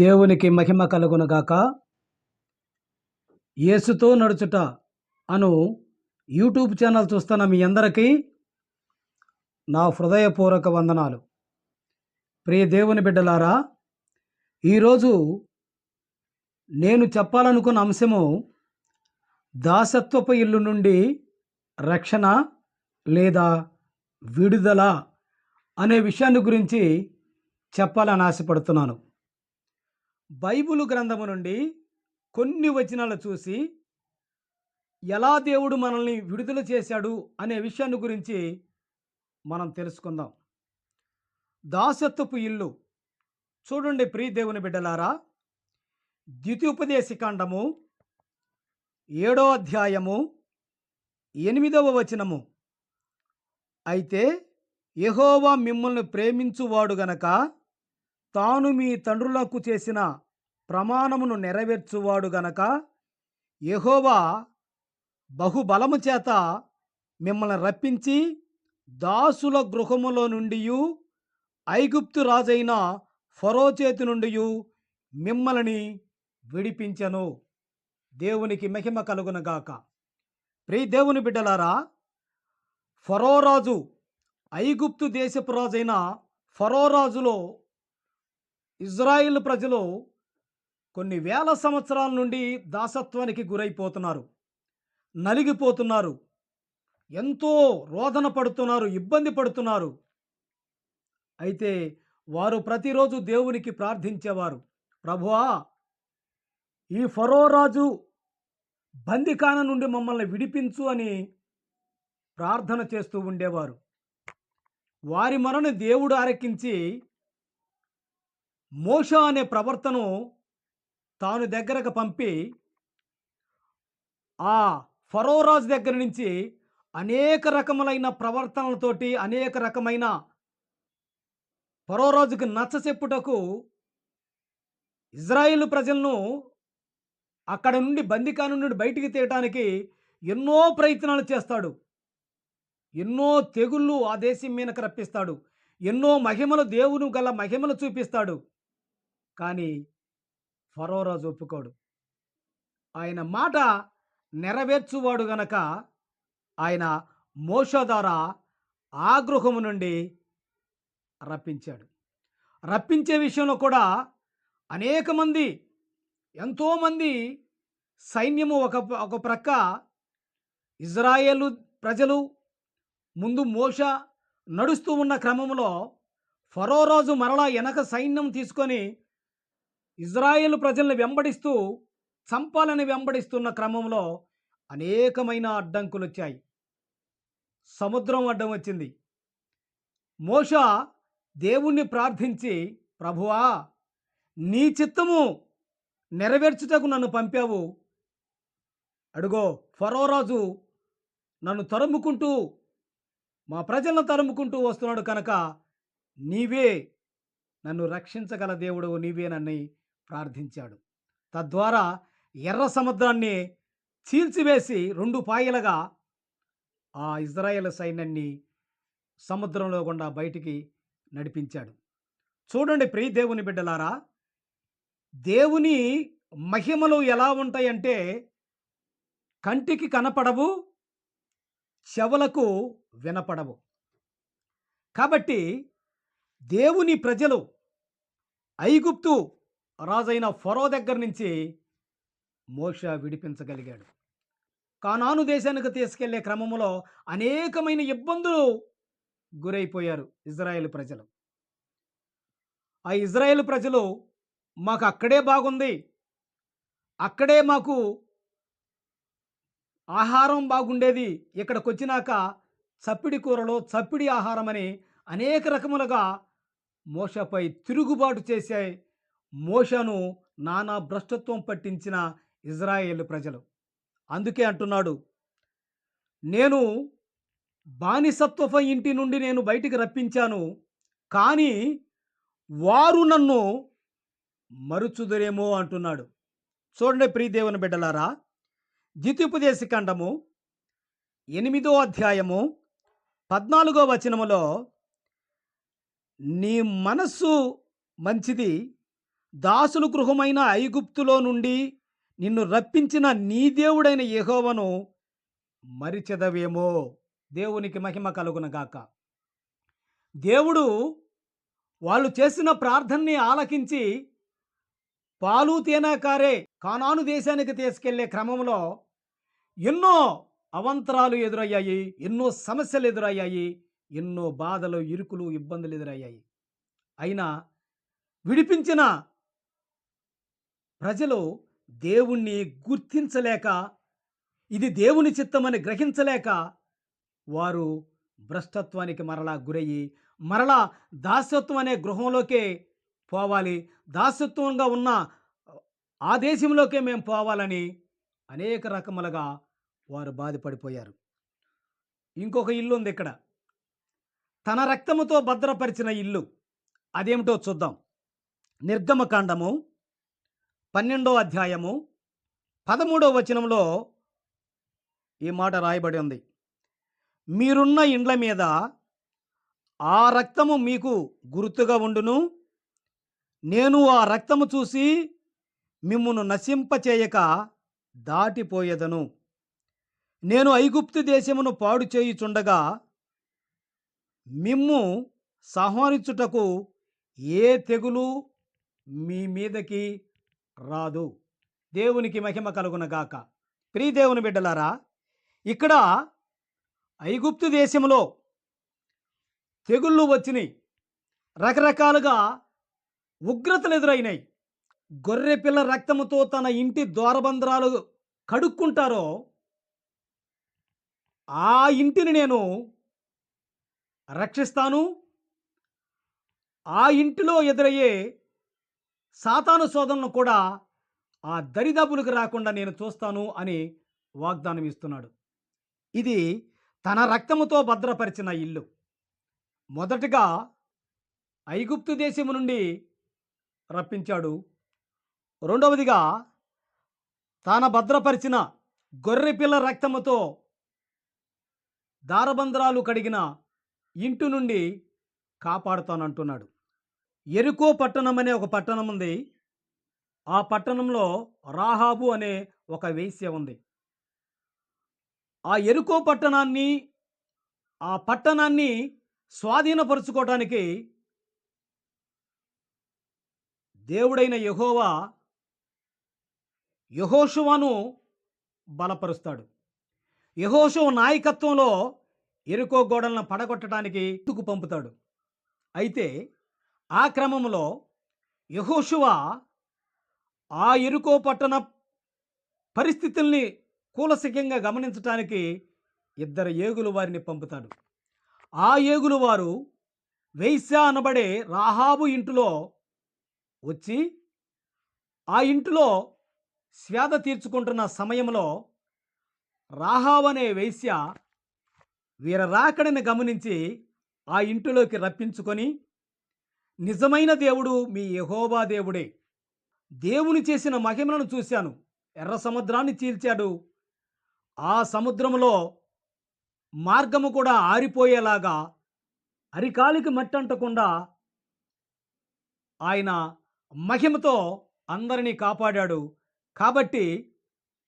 దేవునికి మహిమ కలుగునగాక యేసుతో నడుచుట అను YouTube channel చూస్తున్న మీ అందరికీ నా హృదయపూర్వక వందనాలు. ప్రియ దేవుని బిడ్డలారా ఈరోజు నేను చెప్పాలనుకున్న అంశము దాసత్వపు ఇల్లు నుండి రక్షణ లేదా విడుదల అనే విషయాన్ని గురించి చెప్పాలని ఆశపడుతున్నాను. బైబులు గ్రంథము నుండి కొన్ని వచనాలు చూసి ఎలా దేవుడు మనల్ని విడుదల చేశాడు అనే విషయాన్ని గురించి మనం తెలుసుకుందాం. దాసత్వపు ఇల్లు. చూడండి ప్రియ దేవుని బిడ్డలారా ద్వితీయోపదేశకాండము ఏడో అధ్యాయము ఎనిమిదవ వచనము. అయితే యహోవా మిమ్మల్ని ప్రేమించువాడు గనక తాను మీ తండ్రులకు చేసిన ప్రమాణమును నెరవేర్చువాడు గనక యహోవా బహుబలము చేత మిమ్మల్ని రప్పించి దాసుల గృహములో నుండి ఐగుప్తు రాజైన ఫరో చేతి నుండి మిమ్మల్ని విడిపించను. దేవునికి మహిమ కలుగునగాక ప్రియ దేవుని బిడ్డలారా ఫరో రాజు ఐగుప్తు దేశపు రాజైన ఫరో రాజులో ఇజ్రాయిల్ ప్రజలు కొన్ని వేల సంవత్సరాల నుండి దాసత్వానికి గురైపోతున్నారు నలిగిపోతున్నారు ఎంతో రోదన పడుతున్నారు ఇబ్బంది పడుతున్నారు. అయితే వారు ప్రతిరోజు దేవునికి ప్రార్థించేవారు ప్రభువా ఈ ఫరో రాజు బందికాన నుండి మమ్మల్ని విడిపించు అని ప్రార్థన చేస్తూ ఉండేవారు. వారి మనని దేవుడు ఆరకించి మోష అనే ప్రవర్తను తాను దగ్గరకు పంపి ఆ ఫరోరాజు దగ్గర నుంచి అనేక రకములైన ప్రవర్తనలతోటి అనేక రకమైన ఫరోరాజుకు నచ్చ చెప్పుటకు ఇజ్రాయిల్ ప్రజలను అక్కడ నుండి బందికాను నుండి బయటికి తీయటానికి ఎన్నో ప్రయత్నాలు చేస్తాడు. ఎన్నో తెగుళ్ళు ఆ దేశం మీదకి రప్పిస్తాడు. ఎన్నో మహిమలు దేవుని గల మహిమలు చూపిస్తాడు. కానీ ఫరోరాజు ఒప్పుకోడు. ఆయన మాట నెరవేర్చువాడు గనక ఆయన మోష ద్వారా ఆ గృహము నుండి రప్పించాడు. రప్పించే విషయంలో కూడా అనేక మంది ఎంతోమంది సైన్యము ఒక ఒక ప్రక్క ఇజ్రాయేలు ప్రజలు ముందు మోష నడుస్తూ ఉన్న క్రమంలో ఫరోరాజు మరలా వెనక సైన్యం తీసుకొని ఇజ్రాయేల్ ప్రజల్ని వెంబడిస్తూ చంపాలని వెంబడిస్తున్న క్రమంలో అనేకమైన అడ్డంకులు వచ్చాయి సముద్రం అడ్డం వచ్చింది. మోష దేవుణ్ణి ప్రార్థించి ప్రభువా నీ చిత్తము నెరవేర్చుటకు నన్ను పంపావు. అడుగో ఫరోరాజు నన్ను తరుముకుంటూ మా ప్రజలను తరుముకుంటూ వస్తున్నాడు కనుక నీవే నన్ను రక్షించగల దేవుడు నీవే నన్ను ప్రార్థించాడు. తద్వారా ఎర్ర సముద్రాన్ని చీల్చివేసి రెండు పాయలుగా ఆ ఇజ్రాయేల్ సైన్యాన్ని సముద్రంలో గుండా బయటికి నడిపించాడు. చూడండి ప్రియ దేవుని బిడ్డలారా దేవుని మహిమలు ఎలా ఉంటాయంటే కంటికి కనపడవు చెవులకు వినపడవు. కాబట్టి దేవుని ప్రజలు ఐగుప్తు రాజైన ఫరో దగ్గర నుంచి మోష విడిపించగలిగాడు. కానాను దేశానికి తీసుకెళ్ళే క్రమంలో అనేకమైన ఇబ్బందులు గురైపోయారు ఇజ్రాయేల్ ప్రజలు. ఆ ఇజ్రాయేల్ ప్రజలు మాకు అక్కడే బాగుంది. అక్కడే మాకు ఆహారం బాగుండేది. ఇక్కడికి వచ్చినాక చప్పిడి కూరలో చప్పిడి ఆహారం అని అనేక రకములుగా మోషపై తిరుగుబాటు చేసే మోషను నానా భ్రష్టత్వం పట్టించిన ఇజ్రాయేల్ ప్రజలు. అందుకే అంటున్నాడు నేను బానిసత్వప ఇంటి నుండి నేను బయటికి రప్పించాను కానీ వారు నన్ను మరుచుదురేమో అంటున్నాడు. చూడండి ప్రీదేవుని బిడ్డలారా ద్వితీయోపదేశకాండము ఎనిమిదో అధ్యాయము పద్నాలుగో వచనములో నీ మనస్సు మంచిది దాసులు గృహమైన ఐగుప్తులో నుండి నిన్ను రప్పించిన నీ దేవుడైన యహోవను మరిచెదవేమో. దేవునికి మహిమ కలుగునగాక దేవుడు వాళ్ళు చేసిన ప్రార్థనని ఆలకించి పాలు తేనాకారే కానాను దేశానికి తీసుకెళ్ళే క్రమంలో ఎన్నో అవంతరాలు ఎదురయ్యాయి ఎన్నో సమస్యలు ఎదురయ్యాయి ఎన్నో బాధలు ఇరుకులు ఇబ్బందులు ఎదురయ్యాయి. అయినా విడిపించిన ప్రజలు దేవుణ్ణి గుర్తించలేక ఇది దేవుని చిత్తమని గ్రహించలేక వారు భ్రష్టత్వానికి మరలా గురయ్యి మరలా దాసత్వం అనే గృహంలోకే పోవాలి దాసత్వంగా ఉన్న ఆ దేశంలోకే మేము పోవాలని అనేక రకములుగా వారు బాధపడిపోయారు. ఇంకొక ఇల్లు ఉంది ఇక్కడ. తన రక్తముతో భద్రపరిచిన ఇల్లు. అదేమిటో చూద్దాం. నిర్గమకాండము పన్నెండో అధ్యాయము పదమూడో వచనంలో ఈ మాట రాయబడి ఉంది. మీరున్న ఇండ్ల మీద ఆ రక్తము మీకు గుర్తుగా ఉండును. నేను ఆ రక్తము చూసి మిమ్మును నశింపచేయక దాటిపోయేదను. నేను ఐగుప్తు దేశమును పాడు చేయుచుండగా మిమ్ము సంహరించుటకు ఏ తెగులు మీ మీదకి రాదు. దేవునికి మహిమ కలుగునగాక ప్రియదేవుని బిడ్డలారా ఇక్కడ ఐగుప్తు దేశంలో తెగుళ్ళు వచ్చినాయి. రకరకాలుగా ఉగ్రతలు ఎదురైనాయి. గొర్రె పిల్ల రక్తముతో తన ఇంటి ద్వారబంధ్రాలు కడుక్కుంటారో ఆ ఇంటిని నేను రక్షిస్తాను. ఆ ఇంటిలో ఎదురయ్యే సాతాను శోధనను కూడా ఆ దరిదాపులకు రాకుండా నేను చూస్తాను అని వాగ్దానం ఇస్తున్నాడు. ఇది తన రక్తముతో భద్రపరిచిన ఇల్లు. మొదటగా ఐగుప్తు దేశము నుండి రప్పించాడు. రెండవదిగా తాను భద్రపరిచిన గొర్రెపిల్ల రక్తముతో దారబంధరాలు కడిగిన ఇంటి నుండి కాపాడుతానంటున్నాడు. ఎరుకో పట్టణం అనే ఒక పట్టణం ఉంది. ఆ పట్టణంలో రాహాబు అనే ఒక వేశ్య ఉంది. ఆ ఎరుకో పట్టణాన్ని ఆ పట్టణాన్ని స్వాధీనపరుచుకోవటానికి దేవుడైన యహోవా యహోషువాను బలపరుస్తాడు. యహోషువ నాయకత్వంలో ఎరుకో గోడలను పడగొట్టడానికి ఇటుకు పంపుతాడు. అయితే ఆ క్రమంలో యహోశువ ఆ ఎరుకో పట్టణ పరిస్థితుల్ని కూలసికంగా గమనించటానికి ఇద్దరు ఏగులు వారిని పంపుతాడు. ఆ ఏగులు వారు వైశ్య అనబడే రాహాబు ఇంటిలో వచ్చి ఆ ఇంటిలో స్వేద తీర్చుకుంటున్న సమయంలో రాహాబు అనే వైశ్య వీర రాకడిని గమనించి ఆ ఇంటిలోకి రప్పించుకొని నిజమైన దేవుడు మీ యహోబా దేవుడే. దేవుని చేసిన మహిమలను చూశాను. ఎర్ర సముద్రాన్ని చీల్చాడు. ఆ సముద్రంలో మార్గము కూడా ఆరిపోయేలాగా అరికాలికి మట్టంటకుండా ఆయన మహిమతో అందరినీ కాపాడాడు. కాబట్టి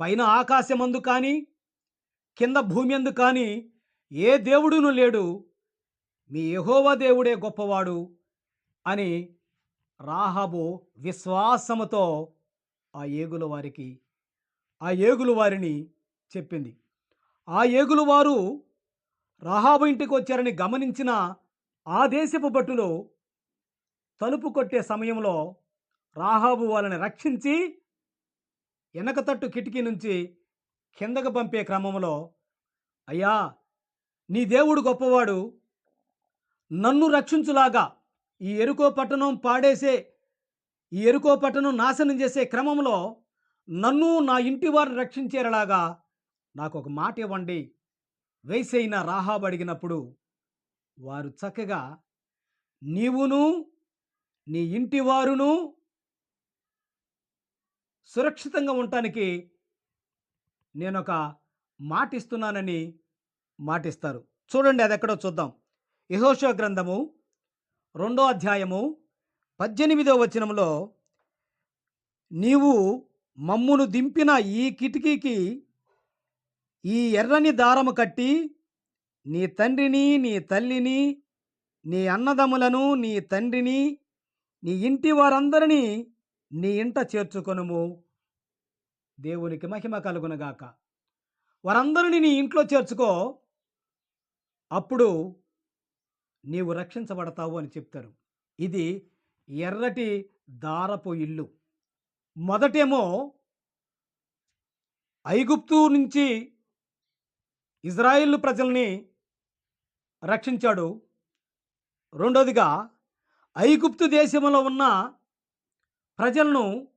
పైన ఆకాశమందు కానీ కింద భూమి అందు కానీ ఏ దేవుడును లేడు. మీ యహోవ దేవుడే గొప్పవాడు. అని రాహాబు విశ్వాసముతో ఆ ఏగుల వారికి ఆ ఏగులు వారిని చెప్పింది. ఆ ఏగులు వారు రాహాబు ఇంటికి వచ్చారని గమనించిన ఆ దేశపు భటులు తలుపు కొట్టే సమయంలో రాహాబు వాళ్ళని రక్షించి వెనకతట్టు కిటికీ నుంచి కిందకు పంపే క్రమంలో అయ్యా నీ దేవుడు గొప్పవాడు నన్ను రక్షించులాగా ఈ ఎరుకో పట్టణం పాడేసే ఈ ఎరుకో పట్టణం నాశనం చేసే క్రమంలో నన్ను నా ఇంటి వారిని రక్షించేలాగా నాకు ఒక మాట ఇవ్వండి. వేసైన రాహాబు అడిగినప్పుడు వారు చక్కగా నీవును నీ ఇంటి వారును సురక్షితంగా ఉండటానికి నేనొక మాటిస్తున్నానని మాటిస్తారు. చూడండి అది ఎక్కడో చూద్దాం. యహోషో గ్రంథము రెండో అధ్యాయము పద్దెనిమిదో వచనంలో నీవు మమ్మును దింపిన ఈ కిటికీకి ఈ ఎర్రని దారము కట్టి నీ తండ్రిని నీ తల్లిని నీ అన్నదమ్ములను నీ తండ్రిని నీ ఇంటి వారందరినీ నీ ఇంట చేర్చుకొనుము. దేవునికి మహిమ కలుగునగాక. వారందరినీ నీ ఇంట్లో చేర్చుకో. అప్పుడు నీవు రక్షించబడతావు అని చెప్తారు. ఇది ఎర్రటి దారపు ఇల్లు. మొదటేమో ఐగుప్తు నుంచి ఇజ్రాయిల్ ప్రజల్ని రక్షించాడు. రెండోదిగా ఐగుప్తు దేశంలో ఉన్న ప్రజలను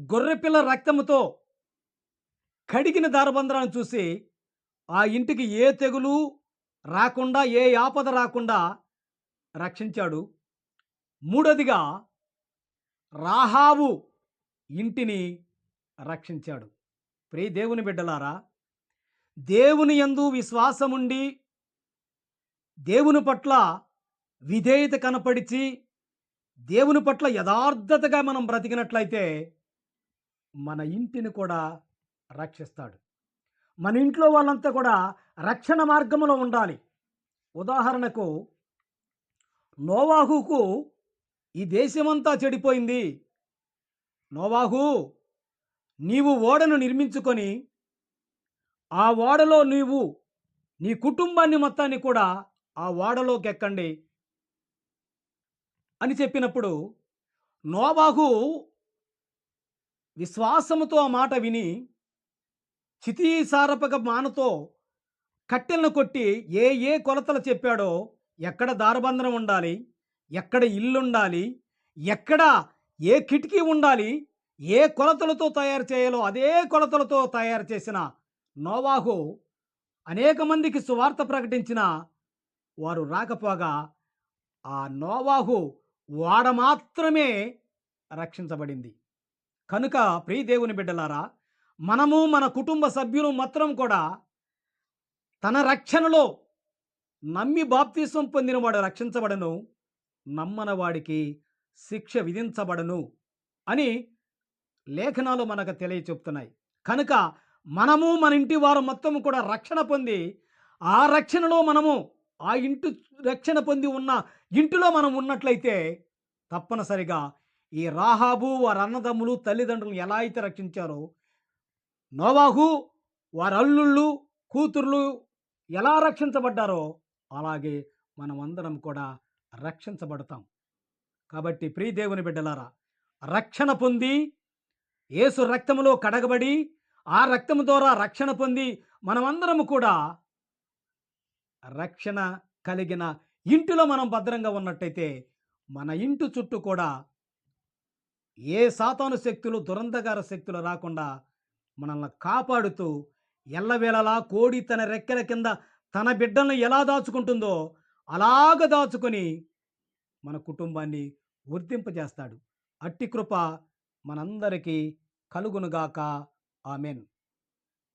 గొర్రెపిల్ల రక్తముతో కడిగిన దారబంధరాన్ని చూసి ఆ ఇంటికి ఏ తెగులు రాకుండా ఏ ఆపద రాకుండా రక్షించాడు. మూడోదిగా రాహావు ఇంటిని రక్షించాడు. ప్రియ దేవుని బిడ్డలారా దేవుని యందు విశ్వాసముండి దేవుని పట్ల విధేయత కనపడిచి దేవుని పట్ల యథార్థతగా మనం బ్రతికినట్లయితే మన ఇంటిని కూడా రక్షిస్తాడు. మన ఇంట్లో వాళ్ళంతా కూడా రక్షణ మార్గంలో ఉండాలి. ఉదాహరణకు నోవాహుకు ఈ దేశమంతా చెడిపోయింది. నోవాహు నీవు ఓడను నిర్మించుకొని ఆ ఓడలో నీవు నీ కుటుంబాన్ని మొత్తాన్ని కూడా ఆ ఓడలోకి ఎక్కండి అని చెప్పినప్పుడు నోవాహు విశ్వాసముతో ఆ మాట విని చితీసారపక మానతో కట్టెలను కొట్టి ఏ ఏ కొలతలు చెప్పాడో ఎక్కడ దారబంధనం ఉండాలి? ఎక్కడ ఇల్లు ఉండాలి ఎక్కడ ఏ కిటికీ ఉండాలి? ఏ కొలతలతో తయారు చేయాలో అదే కొలతలతో తయారు చేసిన నోవాహు అనేక మందికి సువార్త ప్రకటించిన వారు రాకపోగా ఆ నోవాహు వాడ మాత్రమే రక్షించబడింది. కనుక ప్రియ దేవుని బిడ్డలారా మనము మన కుటుంబ సభ్యులు మాత్రం కూడా తన రక్షణలో నమ్మి బాప్తీసం పొందినవాడు రక్షించబడను నమ్మన వాడికి శిక్ష విధించబడను అని లేఖనాలు మనకు తెలియచెప్తున్నాయి. కనుక మనము మన ఇంటి వారు మొత్తము కూడా రక్షణ పొంది ఆ రక్షణలో మనము ఆ ఇంటి రక్షణ పొంది ఉన్న ఇంటిలో మనం ఉన్నట్లయితే తప్పనిసరిగా ఈ రాహాబు వారి అన్నదమ్ములు తల్లిదండ్రులు ఎలా అయితే రక్షించారో నోవాహు వారి అల్లుళ్ళు కూతుర్లు ఎలా రక్షించబడ్డారో అలాగే మనమందరం కూడా రక్షించబడతాం. కాబట్టి ప్రియ దేవుని బిడ్డలారా రక్షణ పొంది యేసు రక్తములో కడగబడి ఆ రక్తం ద్వారా రక్షణ పొంది మనమందరము కూడా రక్షణ కలిగిన ఇంటిలో మనం భద్రంగా ఉన్నట్టయితే మన ఇంటి చుట్టూ కూడా ఏ సాతాను శక్తులు దురంధకార శక్తులు రాకుండా మనల్ని కాపాడుతూ ఎల్లవేళలా కోడి తన రెక్కల కింద తన బిడ్డలను ఎలా దాచుకుంటుందో అలాగ దాచుకొని మన కుటుంబాన్ని వర్తింపజేస్తాడు అట్టి కృప మనందరికీ కలుగునుగాక. ఆమెన్.